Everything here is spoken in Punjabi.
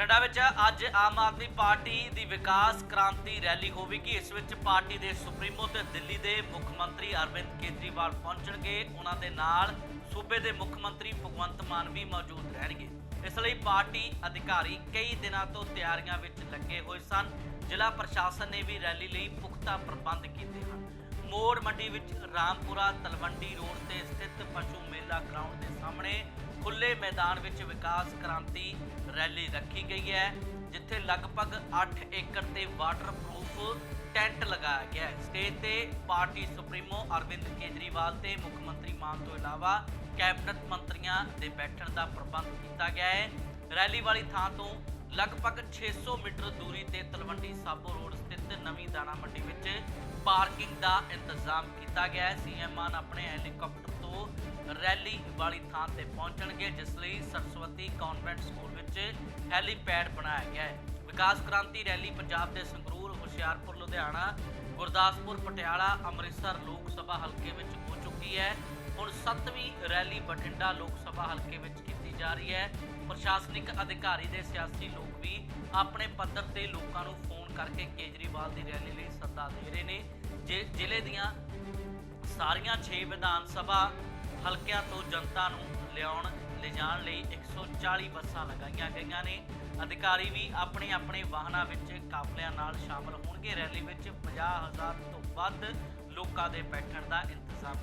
ਬਠਿੰਡਾ ਵਿੱਚ ਅੱਜ ਆਮ ਆਦਮੀ ਪਾਰਟੀ ਦੀ ਵਿਕਾਸ ਕ੍ਰਾਂਤੀ ਰੈਲੀ ਹੋਵੇਗੀ। ਇਸ ਵਿੱਚ ਪਾਰਟੀ ਦੇ ਸੁਪਰੀਮੋ ਤੇ ਦਿੱਲੀ ਦੇ ਮੁੱਖ ਮੰਤਰੀ ਅਰਵਿੰਦ ਕੇਜਰੀਵਾਲ ਪਹੁੰਚਣਗੇ। ਉਹਨਾਂ ਦੇ ਨਾਲ ਸੂਬੇ ਦੇ ਮੁੱਖ ਮੰਤਰੀ ਭਗਵੰਤ ਮਾਨ ਵੀ ਮੌਜੂਦ ਰਹਿਣਗੇ। ਇਸ ਲਈ ਪਾਰਟੀ ਅਧਿਕਾਰੀ ਕਈ ਦਿਨਾਂ ਤੋਂ ਤਿਆਰੀਆਂ ਵਿੱਚ ਲੱਗੇ ਹੋਏ ਸਨ। ਜ਼ਿਲ੍ਹਾ ਪ੍ਰਸ਼ਾਸਨ ਨੇ ਵੀ ਰੈਲੀ ਲਈ ਪੁਖਤਾ ਪ੍ਰਬੰਧ ਕੀਤੇ ਹਨ। ਮੋੜ ਮੰਡੀ ਵਿੱਚ ਰਾਮਪੁਰਾ ਤਲਵੰਡੀ ਰੋਡ ਤੇ ਸਥਿਤ ਪਸ਼ੂ ਮੇਲਾ ਗਰਾਊਂਡ ਦੇ ਸਾਹਮਣੇ ਖੁੱਲੇ ਮੈਦਾਨ ਵਿੱਚ ਵਿਕਾਸ ਕ੍ਰਾਂਤੀ ਰੈਲੀ ਰੱਖੀ ਗਈ ਹੈ, ਜਿੱਥੇ ਲਗਭਗ 8 ਏਕੜ ਤੇ ਵਾਟਰਪ੍ਰੂਫ ਟੈਂਟ ਲਗਾਇਆ ਗਿਆ ਹੈ। ਸਟੇਜ ਤੇ ਪਾਰਟੀ ਸੁਪਰੀਮੋ ਅਰਵਿੰਦ ਕੇਜਰੀਵਾਲ ਤੇ ਮੁੱਖ ਮੰਤਰੀ ਮਾਨ ਤੋਂ ਇਲਾਵਾ ਕੈਬਨਿਟ ਮੰਤਰੀਆਂ ਦੇ ਬੈਠਣ ਦਾ ਪ੍ਰਬੰਧ ਕੀਤਾ ਗਿਆ ਹੈ। ਰੈਲੀ ਵਾਲੀ ਥਾਂ ਤੋਂ ਲਗਭਗ 600 ਮੀਟਰ ਦੂਰੀ ਤੇ ਤਲਵੰਡੀ ਸਾਬੋ ਰੋਡ ਸਥਿਤ ਨਵੀਂ ਦਾਣਾ ਮੰਡੀ ਵਿੱਚ ਪਾਰਕਿੰਗ ਦਾ ਇੰਤਜ਼ਾਮ ਕੀਤਾ ਗਿਆ ਹੈ। ਸੀਐਮ ਮਾਨ ਆਪਣੇ ਹੈਲੀਕਾਪਟਰ ਤੋਂ ਰੈਲੀ ਵਾਲੀ ਥਾਂ ਤੇ ਪਹੁੰਚਣਗੇ, ਜਿਸ ਲਈ ਸਰਸਵਤੀ ਕਨਵੈਂਟ ਸਕੂਲ ਵਿੱਚ ਹੈਲੀਪੈਡ ਬਣਾਇਆ ਗਿਆ ਹੈ। ਵਿਕਾਸ ਕ੍ਰਾਂਤੀ ਰੈਲੀ ਪੰਜਾਬ ਦੇ ਸੰਗਰੂਰ, ਹੁਸ਼ਿਆਰਪੁਰ, ਲੁਧਿਆਣਾ, ਗੁਰਦਾਸਪੁਰ, ਪਟਿਆਲਾ, ਅੰਮ੍ਰਿਤਸਰ ਲੋਕ ਸਭਾ ਹਲਕੇ ਵਿੱਚ ਹੋ ਚੁੱਕੀ ਹੈ। ਹੁਣ 7ਵੀਂ ਰੈਲੀ ਬਠਿੰਡਾ ਲੋਕ ਸਭਾ ਹਲਕੇ ਵਿੱਚ ਕੀਤੀ ਜਾ ਰਹੀ ਹੈ। ਪ੍ਰਸ਼ਾਸਨਿਕ ਅਧਿਕਾਰੀ ਦੇ ਸਿਆਸੀ ਲੋਕ ਵੀ ਆਪਣੇ ਪੱਧਰ ਤੇ ਲੋਕਾਂ ਨੂੰ ਫੋਨ ਕਰਕੇ ਕੇਜਰੀਵਾਲ ਦੀ ਰੈਲੀ ਲਈ ਸੱਦਾ ਦੇ ਰਹੇ ਨੇ। ਜੇ ਜ਼ਿਲ੍ਹੇ ਦੀਆਂ ਸਾਰੀਆਂ 6 ਵਿਧਾਨ ਸਭਾ ਹਲਕਿਆਂ ਤੋਂ ਜਨਤਾ ਨੂੰ ਲਿਆਉਣ, ਲਿਜਾਣ ਲਈ 140 ਬੱਸਾਂ ਲਗਾਈਆਂ ਗਈਆਂ ਨੇ। ਅਧਿਕਾਰੀ ਵੀ ਆਪਣੇ ਆਪਣੇ ਵਾਹਨਾਂ ਵਿੱਚ ਕਾਫਲਿਆਂ ਨਾਲ ਸ਼ਾਮਲ ਹੋਣਗੇ। ਰੈਲੀ ਵਿੱਚ 50000 ਤੋਂ ਵੱਧ ਲੋਕਾਂ ਦੇ ਬੈਠਣ ਦਾ ਇੰਤਜ਼ਾਮ